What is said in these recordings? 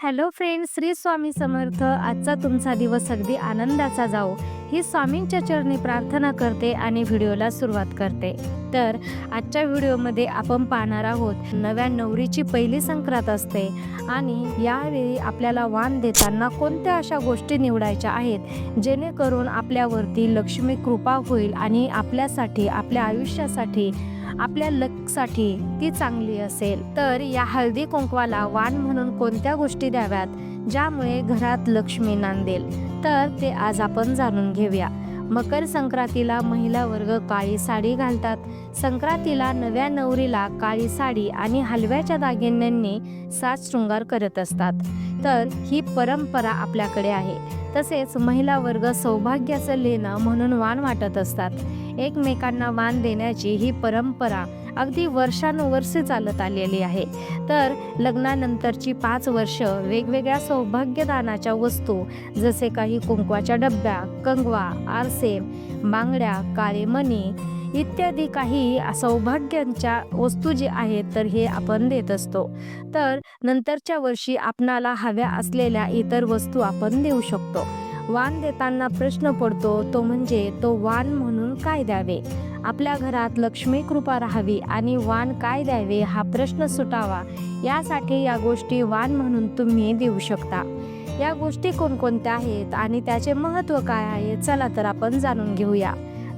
Hello friends Shri Swami Samarth. आजचा तुमचा दिवस अगदी आनंदाचा जाओ ही स्वामींच्या चरणी प्रार्थना करते आणि व्हिडिओला सुरुवात करते. तर आजच्या व्हिडिओमध्ये आपण पाहणार आहोत नव्या नवरीची पहिली संक्रांत असते आणि यावेळी आपल्याला वाण देताना कोणत्या अशा गोष्टी निवडायच्या आहेत जेणेकरून आपल्यावरती लक्ष्मी कृपा होईल आणि आपल्यासाठी आपल्या आयुष्यासाठी आपल्या लकसाठी ती चांगली असेल. तर या हळदी कुंकवाला वाण म्हणून कोणत्या गोष्टी द्याव्यात? ज्यामुळे घरात लक्ष्मी नांदेल. तर ते आज आपण जाणून घेऊया. मकर संक्रांतीला महिला वर्ग काळी साडी घालतात. संक्रांतीला नव्या नवरीला काळी साडी आणि हलव्याच्या दागिन्यांनी साज शृंगार करत असतात. तर ही परंपरा आपल्याकडे आहे. तसेच महिला वर्ग सौभाग्याचं लेणं म्हणून वाण वाटत असतात. एकमेकांना वाण देण्याची ही परंपरा अगदी वर्षानुवर्षे चालत आलेली आहे. तर लग्नानंतरची पाच वर्ष वेगवेगळ्या सौभाग्यदानाच्या वस्तू जसे काही कुंकवाच्या डब्या कंगवा आरसे बांगड्या काळेमणी इत्यादी काही सौभाग्यांच्या वस्तू जे आहेत तर हे आपण देत असतो. तर नंतरच्या वर्षी आपणाला हव्या असलेल्या इतर वस्तू आपण देऊ शकतो. वाण देताना प्रश्न पडतो तो म्हणजे तो वाण म्हणून काय द्यावे? आपल्या घरात लक्ष्मी कृपा राहावी आणि वाण काय द्यावे हा प्रश्न सुटावा यासाठी या गोष्टी वाण म्हणून तुम्ही देऊ शकता. या गोष्टी कोणकोणत्या आहेत आणि त्याचे महत्त्व काय आहे चला तर आपण जाणून घेऊया.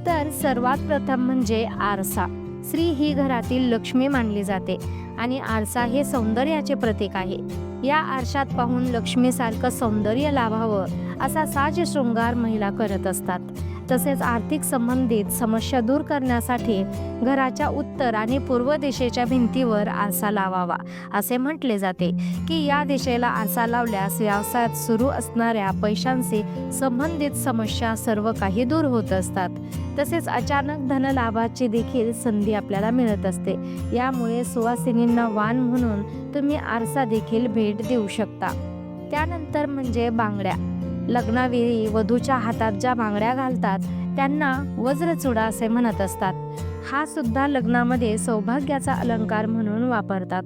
तर सर्वात प्रथम म्हणजे आरसा. स्त्री ही घरातील लक्ष्मी मानली जाते आणि आरसा हे सौंदर्याचे प्रतीक आहे. या आरशात पाहून लक्ष्मीसारखं सौंदर्य लाभावं असा साज शृंगार महिला करत असतात. तसेच आर्थिक संबंधित समस्या दूर करण्यासाठी घराच्या उत्तर आणि पूर्व दिशेच्या भिंतीवर आरसा लावावा असे म्हटले जाते की या दिशेला आरसा लावल्यास व्यवसायात सुरू असणाऱ्या पैशांशी संबंधित समस्या सर्व काही दूर होत असतात. तसेच अचानक धनलाभाची देखील संधी आपल्याला मिळत असते. यामुळे सुवासिनींना वाण म्हणून तुम्ही आरसा देखील भेट देऊ शकता. त्यानंतर म्हणजे बांगड्या. लग्नावेळी वधूच्या हातात ज्या बांगड्या घालतात त्यांना वज्रचुडा असे म्हणत असतात. हा सुद्धा लग्नामध्ये सौभाग्याचा अलंकार म्हणून वापरतात.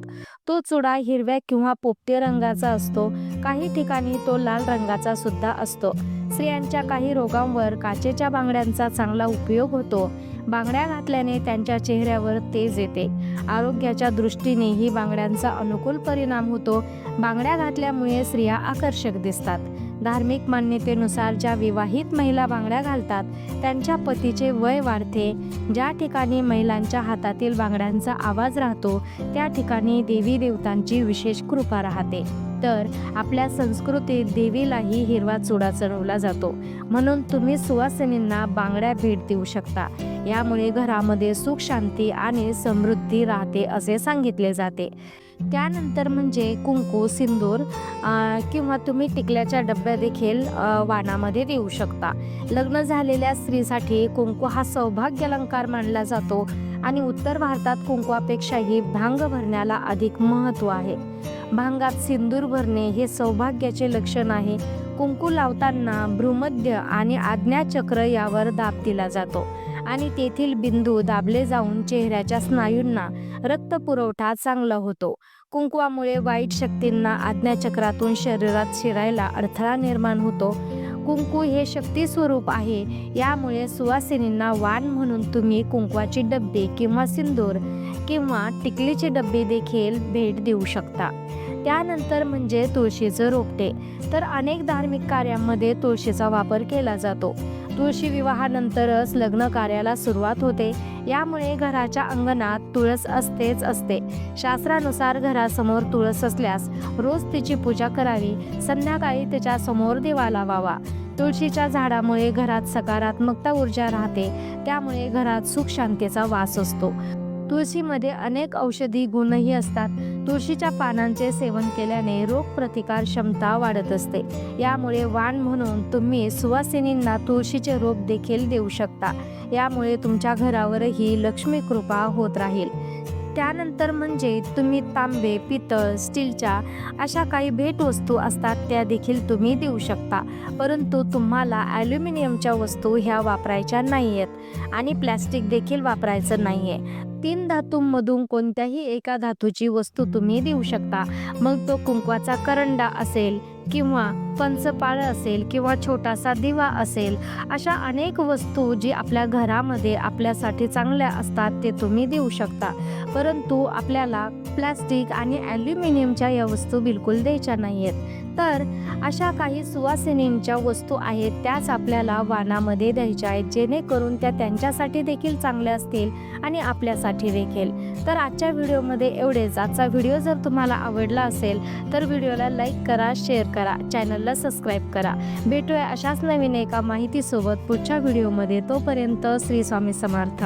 तो चुडा हिरव्या किंवा पोपटे रंगाचा असतो. काही ठिकाणी तो लाल रंगाचा सुद्धा असतो. स्त्रियांच्या काही रोगांवर काचेच्या बांगड्यांचा चांगला उपयोग होतो. बांगड्या घातल्याने त्यांच्या चेहऱ्यावर तेज येते. आरोग्याच्या दृष्टीने ही बांगड्यांचा अनुकूल परिणाम होतो. बांगड्या घातल्यामुळे स्त्रिया आकर्षक दिसतात. धार्मिक मान्यतेनुसार ज्या विवाहित महिला बांगड्या घालतात त्यांच्या पतीचे वय वाढते. ज्या ठिकाणी महिलांच्या हातातील बांगड्यांचा आवाज राहतो त्या ठिकाणी देवी देवतांची विशेष कृपा राहते. तर आपल्या संस्कृतीत देवीलाही हिरवा चुडा चढवला जातो. म्हणून तुम्ही सुवासिनींना बांगड्या भेट देऊ शकता. यामुळे घरामध्ये सुख शांती आणि समृद्धी राहते असे सांगितले जाते. त्यानंतर म्हणजे कुंकू सिंदूर किंवा तुम्ही टिकल्याच्या डब्या देखील वाणामध्ये देऊ शकता. लग्न झालेल्या स्त्रीसाठी कुंकू हा सौभाग्य अलंकार मानला जातो. आणि उत्तर भारतात कुंकवापेक्षाही भांग भरण्याला अधिक महत्त्व आहे. भांगात सिंदूर भरणे हे सौभाग्याचे लक्षण आहे. कुंकू लावताना भ्रूमध्य आणि आज्ञाचक्र यावर दाब दिला जातो आणि तेथील बिंदू दाबले जाऊन चेहऱ्याच्या स्नायूंना रक्तपुरवठा चांगला होतो. कुंकवामुळे वाईट शक्तींना आज्ञाचक्रातून शरीरात शिरायला अडथळा निर्माण होतो. कुंकू हे शक्ती स्वरूप आहे. यामुळे सुवासिनींना वाण म्हणून तुम्ही कुंकवाची डब्बे किंवा सिंदूर किंवा टिकलीचे डब्बे देखील भेट देऊ शकता. त्यानंतर म्हणजे तुळशीचं रोपटे. तर अनेक धार्मिक कार्यांमध्ये तुळशीचा वापर केला जातो. तुळशी विवाहानंतरच लग्न कार्याला सुरुवात होते. यामुळे घराच्या अंगणात तुळस असतेच असते. शास्त्रानुसार घरासमोर तुळस असल्यास रोज तिची पूजा करावी. संध्याकाळी तिच्या समोर दिवा लावावा तुळशीच्या झाडामुळे घरात सकारात्मकता ऊर्जा राहते. त्यामुळे घरात सुख शांतीचा वास असतो. तुळशीमध्ये अनेक औषधी गुणही असतात. तुळशीच्या पानांचे सेवन केल्याने रोगप्रतिकार क्षमता वाढत असते. यामुळे वाण म्हणून तुम्ही सुवासिनींना तुळशीचे रोप देखील देऊ शकता. यामुळे तुमच्या घरावरही लक्ष्मी कृपा होत राहील. त्यानंतर म्हणजे तुम्ही तांबे पितळ स्टीलच्या अशा काही भेटवस्तू असतात त्या देखील तुम्ही देऊ शकता. परंतु तुम्हाला ॲल्युमिनियमच्या वस्तू ह्या वापरायच्या नाही आहेत आणि प्लॅस्टिक देखील वापरायचं नाही आहे तीन धातूंमधून कोणत्याही एका धातूची वस्तू तुम्ही देऊ शकता. मग तो कुंकवाचा करंडा असेल किंवा पंचपाळ असेल किंवा छोटासा दिवा असेल अशा अनेक वस्तू जी आपल्या घरामध्ये आपल्यासाठी चांगल्या असतात ते तुम्ही देऊ शकता. परंतु आपल्याला प्लॅस्टिक आणि ॲल्युमिनियमच्या या वस्तू बिलकुल द्यायच्या नाही आहेत तर अशा काही सुवासिनींच्या वस्तू आहेत त्याच आपल्याला वाणामध्ये द्यायच्या आहेत जेणेकरून त्या त्यांच्यासाठी देखील चांगल्या असतील आणि आपल्यासाठी देखील. तर आजच्या व्हिडिओमध्ये एवढेच. आजचा व्हिडिओ जर तुम्हाला आवडला असेल तर व्हिडिओला लाईक करा शेअर करा चॅनलला सबस्क्राईब करा. भेटूया अशाच नवीन एका माहितीसोबत पुढच्या व्हिडिओमध्ये. तोपर्यंत श्री स्वामी समर्थ.